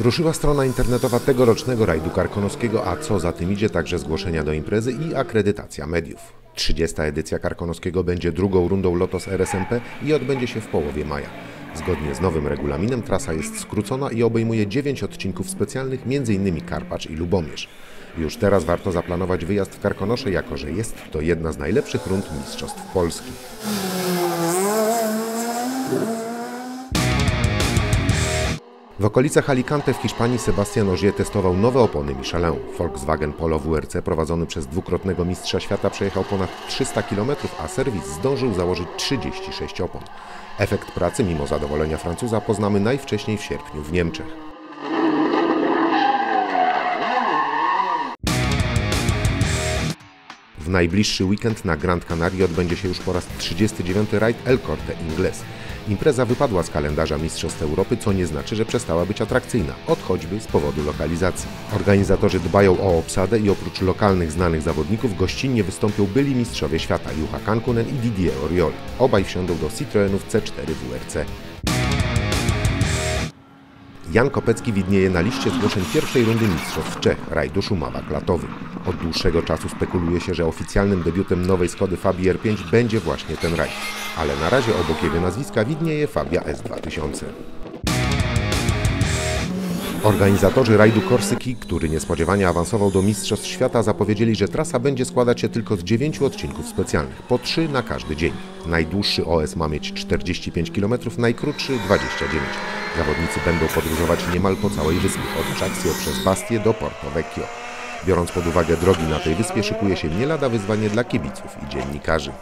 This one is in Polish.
Ruszyła strona internetowa tegorocznego rajdu karkonoskiego, a co za tym idzie także zgłoszenia do imprezy i akredytacja mediów. 30. edycja karkonoskiego będzie drugą rundą Lotos RSMP i odbędzie się w połowie maja. Zgodnie z nowym regulaminem trasa jest skrócona i obejmuje 9 odcinków specjalnych, m.in. Karpacz i Lubomierz. Już teraz warto zaplanować wyjazd w Karkonosze, jako że jest to jedna z najlepszych rund Mistrzostw Polski. W okolicach Alicante w Hiszpanii Sebastian Ogier testował nowe opony Michelin. Volkswagen Polo WRC prowadzony przez dwukrotnego mistrza świata przejechał ponad 300 km, a serwis zdążył założyć 36 opon. Efekt pracy mimo zadowolenia Francuza poznamy najwcześniej w sierpniu w Niemczech. W najbliższy weekend na Grand Canaria odbędzie się już po raz 39 rajd El Corte Inglés. Impreza wypadła z kalendarza Mistrzostw Europy, co nie znaczy, że przestała być atrakcyjna, od choćby z powodu lokalizacji. Organizatorzy dbają o obsadę i oprócz lokalnych znanych zawodników gościnnie wystąpią byli mistrzowie świata Juha Kankunen i Didier Oriol. Obaj wsiądą do Citroenów C4 WRC. Jan Kopecki widnieje na liście zgłoszeń pierwszej rundy Mistrzostw Czech, rajdu Szumawa-Klatowy. Od dłuższego czasu spekuluje się, że oficjalnym debiutem nowej Skody Fabii R5 będzie właśnie ten rajd, ale na razie obok jego nazwiska widnieje Fabia S2000. Organizatorzy rajdu Korsyki, który niespodziewanie awansował do Mistrzostw Świata, zapowiedzieli, że trasa będzie składać się tylko z 9 odcinków specjalnych, po 3 na każdy dzień. Najdłuższy OS ma mieć 45 km, najkrótszy 29. Zawodnicy będą podróżować niemal po całej wyspie, od Ajaccio przez Bastię do Porto Vecchio. Biorąc pod uwagę drogi na tej wyspie, szykuje się nie lada wyzwanie dla kibiców i dziennikarzy.